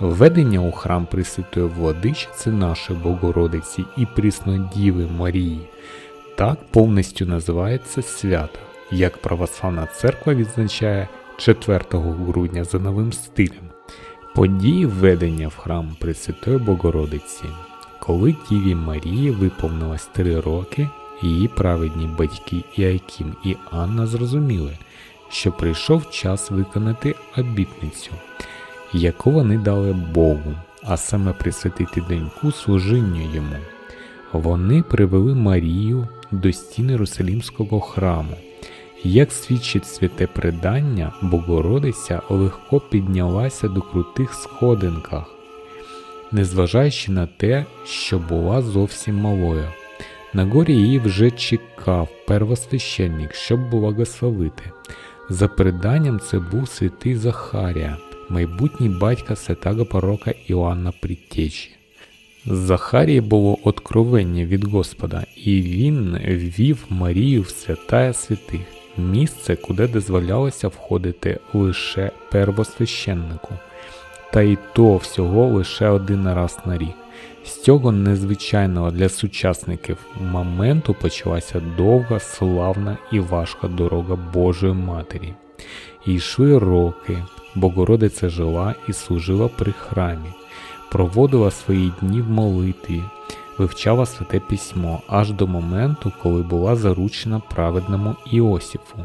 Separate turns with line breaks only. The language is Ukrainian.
Введення у храм Пресвятої Владичиці нашої Богородиці і Пріснодіви Марії так повністю називається свято, як Православна Церква відзначає 4 грудня за новим стилем. Події введення в храм Пресвятої Богородиці. Коли Діві Марії виповнилось три роки, її праведні батьки Іаким і Анна зрозуміли, що прийшов час виконати обітницю, яку вони дали Богу, а саме присвятити доньку служінню йому. Вони привели Марію до стін Єрусалімського храму. Як свідчить святе предання, Богородиця легко піднялася до крутих сходинках, незважаючи на те, що була зовсім малою. На горі її вже чекав первосвященник, щоб благословити. За преданням це був святий Захарія, майбутній батько святого пророка Іоанна Предтечі. Захарії було откровення від Господа, і він ввів Марію в святая святих, місце, куди дозволялося входити лише первосвященнику, та й то всього лише один раз на рік. З цього незвичайного для сучасників моменту почалася довга, славна і важка дорога Божої Матері. І йшли роки, Богородиця жила і служила при храмі, проводила свої дні в молитві, вивчала святе письмо аж до моменту, коли була заручена праведному Іосифу.